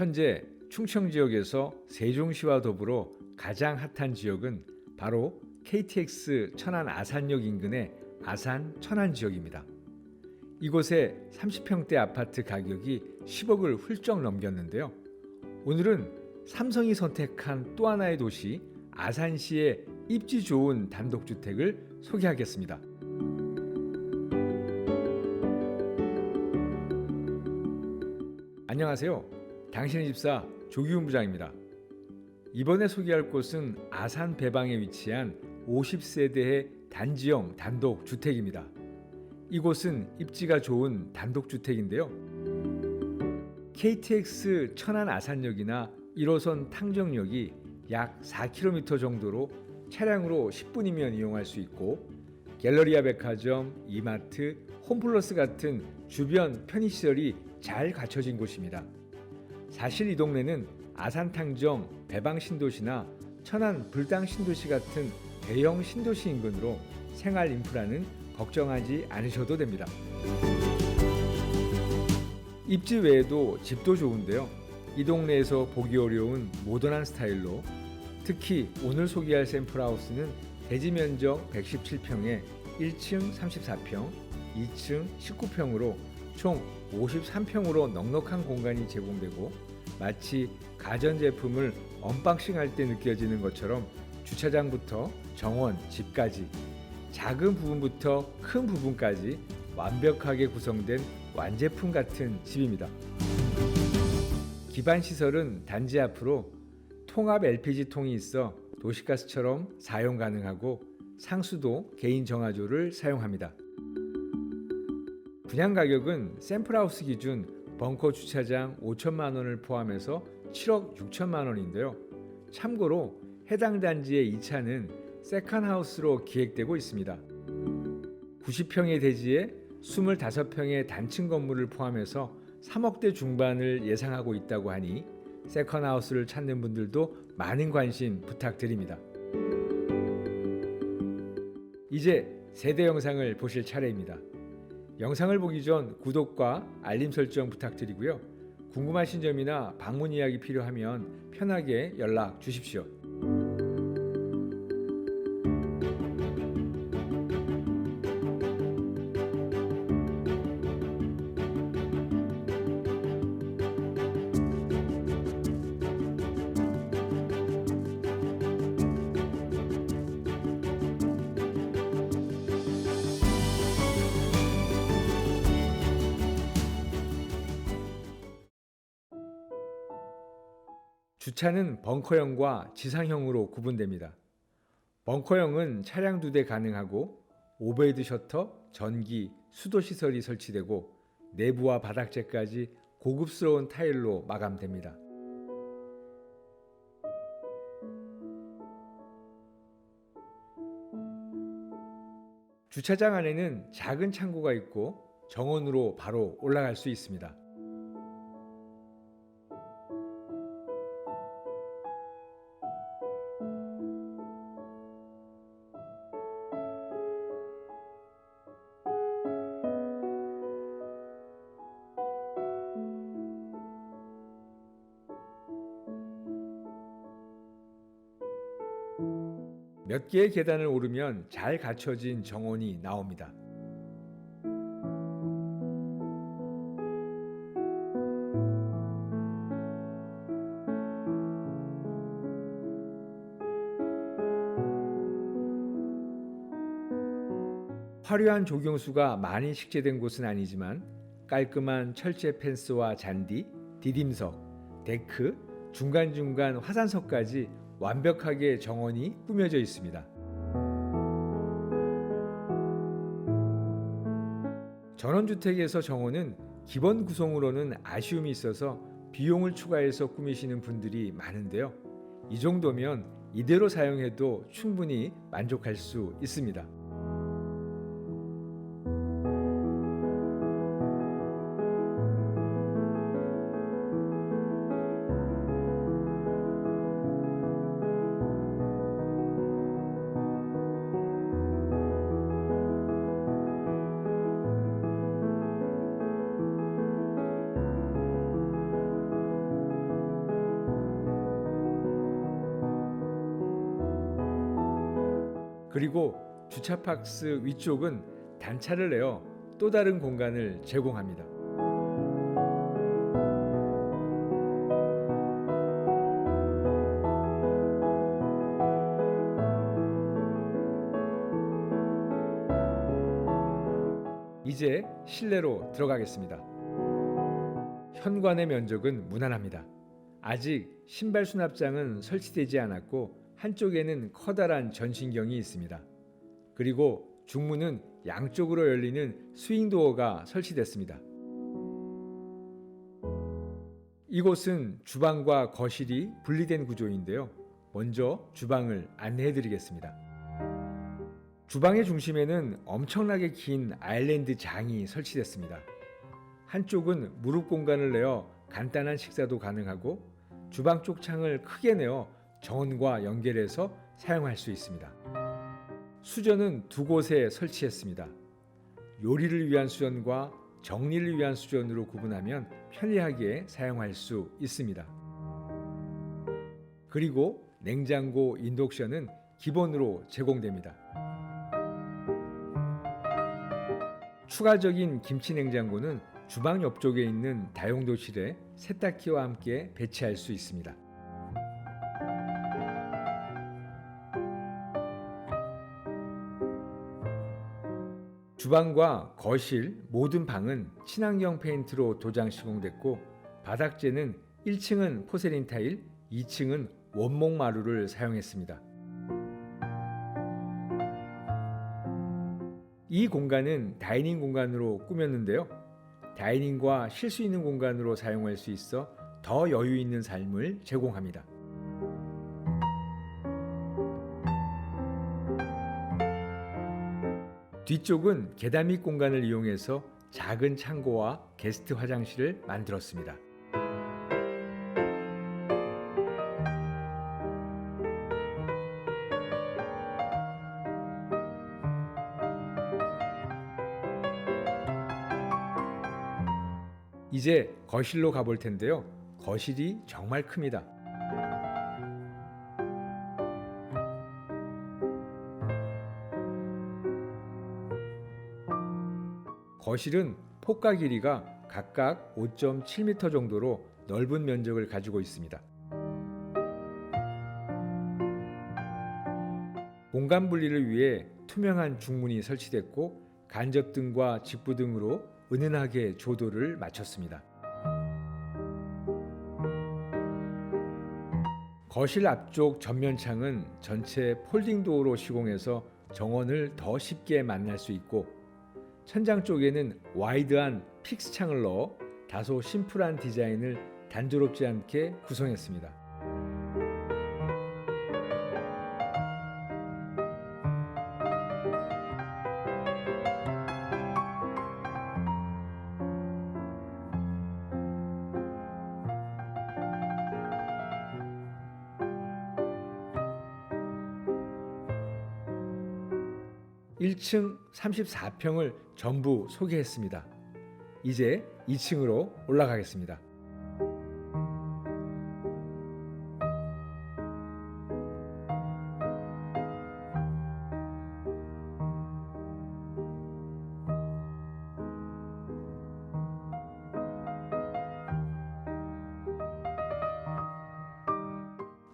현재 충청 지역에서 세종시와 더불어 가장 핫한 지역은 바로 KTX 천안 아산역 인근의 아산 천안 지역입니다. 이곳의 30평대 아파트 가격이 10억을 훌쩍 넘겼는데요. 오늘은 삼성이 선택한 또 하나의 도시 아산시의 입지 좋은 단독주택을 소개하겠습니다. 안녕하세요. 당신의 집사 조기훈 부장입니다. 이번에 소개할 곳은 아산 배방에 위치한 50세대의 단지형 단독 주택입니다. 이곳은 입지가 좋은 단독 주택인데요. KTX 천안 아산역이나 1호선 탕정역이 약 4km 정도로 차량으로 10분이면 이용할 수 있고 갤러리아 백화점, 이마트, 홈플러스 같은 주변 편의시설이 잘 갖춰진 곳입니다. 사실 이 동네는 아산탕정, 배방신도시나 천안 불당신도시 같은 대형 신도시 인근으로 생활 인프라는 걱정하지 않으셔도 됩니다. 입지 외에도 집도 좋은데요. 이 동네에서 보기 어려운 모던한 스타일로 특히 오늘 소개할 샘플하우스는 대지 면적 117평에 1층 34평, 2층 19평으로 총 53평으로 넉넉한 공간이 제공되고 마치 가전제품을 언박싱 할 때 느껴지는 것처럼 주차장부터 정원, 집까지 작은 부분부터 큰 부분까지 완벽하게 구성된 완제품 같은 집입니다. 기반 시설은 단지 앞으로 통합 LPG 통이 있어 도시가스처럼 사용 가능하고 상수도 개인 정화조를 사용합니다. 분양 가격은 샘플하우스 기준 벙커 주차장 5천만 원을 포함해서 7억 6천만 원인데요. 참고로 해당 단지의 2차는 세컨하우스로 기획되고 있습니다. 90평의 대지에 25평의 단층 건물을 포함해서 3억대 중반을 예상하고 있다고 하니 세컨하우스를 찾는 분들도 많은 관심 부탁드립니다. 이제 세대 영상을 보실 차례입니다. 영상을 보기 전 구독과 알림 설정 부탁드리고요. 궁금하신 점이나 방문 이야기 필요하면 편하게 연락 주십시오. 주차는 벙커형과 지상형으로 구분됩니다. 벙커형은 차량 두 대 가능하고 오베이드 셔터, 전기, 수도 시설이 설치되고 내부와 바닥재까지 고급스러운 타일로 마감됩니다. 주차장 안에는 작은 창고가 있고 정원으로 바로 올라갈 수 있습니다. 몇 개의 계단을 오르면 잘 갖춰진 정원이 나옵니다. 화려한 조경수가 많이 식재된 곳은 아니지만 깔끔한 철제 펜스와 잔디, 디딤석, 데크, 중간중간 화산석까지 완벽하게 정원이 꾸며져 있습니다. 전원주택에서 정원은 기본 구성으로는 아쉬움이 있어서 비용을 추가해서 꾸미시는 분들이 많은데요. 이 정도면 이대로 사용해도 충분히 만족할 수 있습니다. 그리고 주차 박스 위쪽은 단차를 내어 또 다른 공간을 제공합니다. 이제 실내로 들어가겠습니다. 현관의 면적은 무난합니다. 아직 신발 수납장은 설치되지 않았고 한쪽에는 커다란 전신경이 있습니다. 그리고 중문은 양쪽으로 열리는 스윙도어가 설치됐습니다. 이곳은 주방과 거실이 분리된 구조인데요. 먼저 주방을 안내해 드리겠습니다. 주방의 중심에는 엄청나게 긴 아일랜드 장이 설치됐습니다. 한쪽은 무릎 공간을 내어 간단한 식사도 가능하고 주방 쪽 창을 크게 내어 정원과 연결해서 사용할 수 있습니다. 수전은 두 곳에 설치했습니다. 요리를 위한 수전과 정리를 위한 수전으로 구분하면 편리하게 사용할 수 있습니다. 그리고 냉장고 인덕션은 기본으로 제공됩니다. 추가적인 김치 냉장고는 주방 옆쪽에 있는 다용도실에 세탁기와 함께 배치할 수 있습니다. 주방과 거실 모든 방은 친환경 페인트로 도장 시공됐고 바닥재는 1층은 포세린 타일, 2층은 원목 마루를 사용했습니다. 이 공간은 다이닝 공간으로 꾸몄는데요. 다이닝과 쉴 수 있는 공간으로 사용할 수 있어 더 여유 있는 삶을 제공합니다. 뒤쪽은 계단 밑 공간을 이용해서 작은 창고와 게스트 화장실을 만들었습니다. 이제 거실로 가볼 텐데요. 거실이 정말 큽니다. 거실은 폭과 길이가 각각 5.7m 정도로 넓은 면적을 가지고 있습니다. 공간 분리를 위해 투명한 중문이 설치됐고 간접등과 직부등으로 은은하게 조도를 맞췄습니다. 거실 앞쪽 전면창은 전체 폴딩 도어로 시공해서 정원을 더 쉽게 만날 수 있고 천장 쪽에는 와이드한 픽스 창을 넣어 다소 심플한 디자인을 단조롭지 않게 구성했습니다. (1층) (34평을) 전부 소개했습니다. 이제 (2층으로) 올라가겠습니다.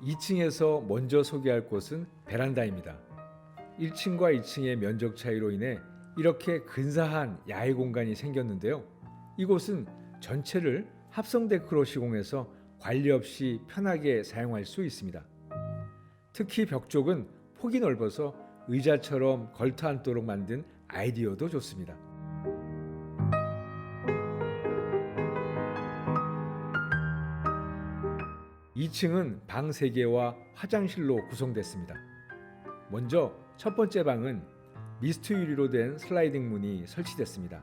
2층에서 먼저 소개할 곳은 베란다입니다. 1층과 2층의 면적 차이로 인해 이렇게 근사한 야외 공간이 생겼는데요. 이곳은 전체를 합성 데크로 시공해서 관리 없이 편하게 사용할 수 있습니다. 특히 벽 쪽은 폭이 넓어서 의자처럼 걸터 앉도록 만든 아이디어도 좋습니다. 2층은 방 3개와 화장실로 구성됐습니다. 먼저 첫 번째 방은 미스트 유리로 된 슬라이딩 문이 설치됐습니다.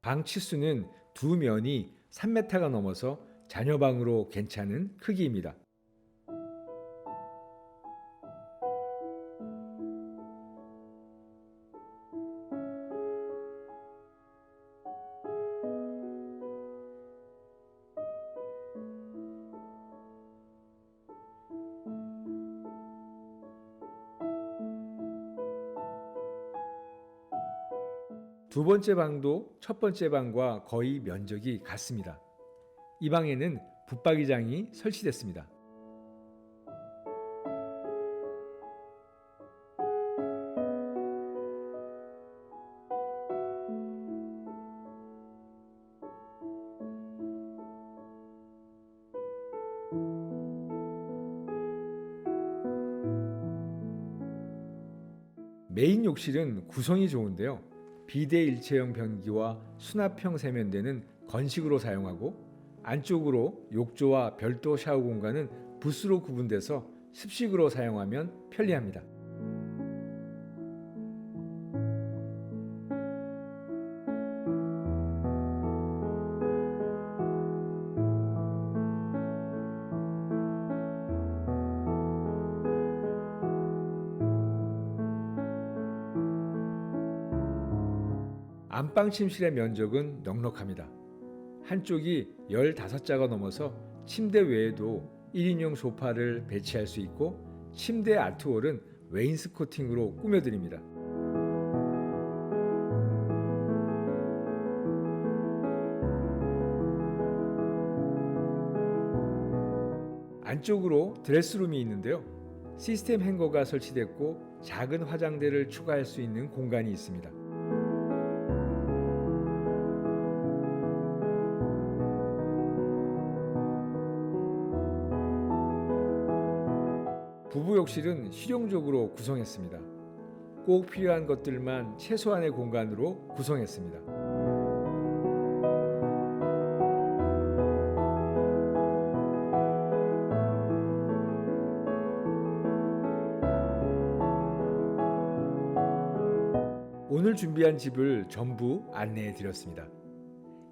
방 치수는 두 면이 3m가 넘어서 자녀방으로 괜찮은 크기입니다. 두 번째 방도 첫 번째 방과 거의 면적이 같습니다. 이 방에는 붙박이장이 설치됐습니다. 메인 욕실은 구성이 좋은데요. 비대 일체형 변기와 수납형 세면대는 건식으로 사용하고 안쪽으로 욕조와 별도 샤워 공간은 부스로 구분돼서 습식으로 사용하면 편리합니다. 안방 침실의 면적은 넉넉합니다. 한쪽이 15자가 넘어서 침대 외에도 1인용 소파를 배치할 수 있고 침대 아트월은 웨인스코팅으로 꾸며드립니다. 안쪽으로 드레스룸이 있는데요. 시스템 행거가 설치됐고 작은 화장대를 추가할 수 있는 공간이 있습니다. 욕실은 실용적으로 구성했습니다. 꼭 필요한 것들만 최소한의 공간으로 구성했습니다. 오늘 준비한 집을 전부 안내해 드렸습니다.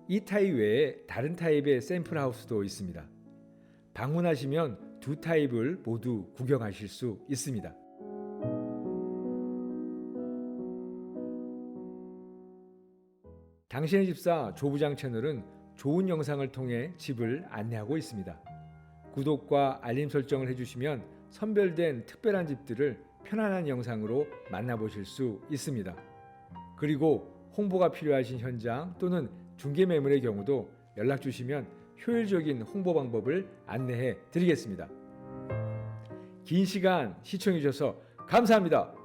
이 타입 외에 다른 타입의 샘플 하우스도 있습니다. 방문하시면 두 타입을 모두 구경하실 수 있습니다. 당신의 집사 조부장 채널은 좋은 영상을 통해 집을 안내하고 있습니다. 구독과 알림 설정을 해주시면 선별된 특별한 집들을 편안한 영상으로 만나보실 수 있습니다. 그리고 홍보가 필요하신 현장 또는 중개 매물의 경우도 연락 주시면 효율적인 홍보 방법을 안내해 드리겠습니다. 긴 시간 시청해 주셔서 감사합니다.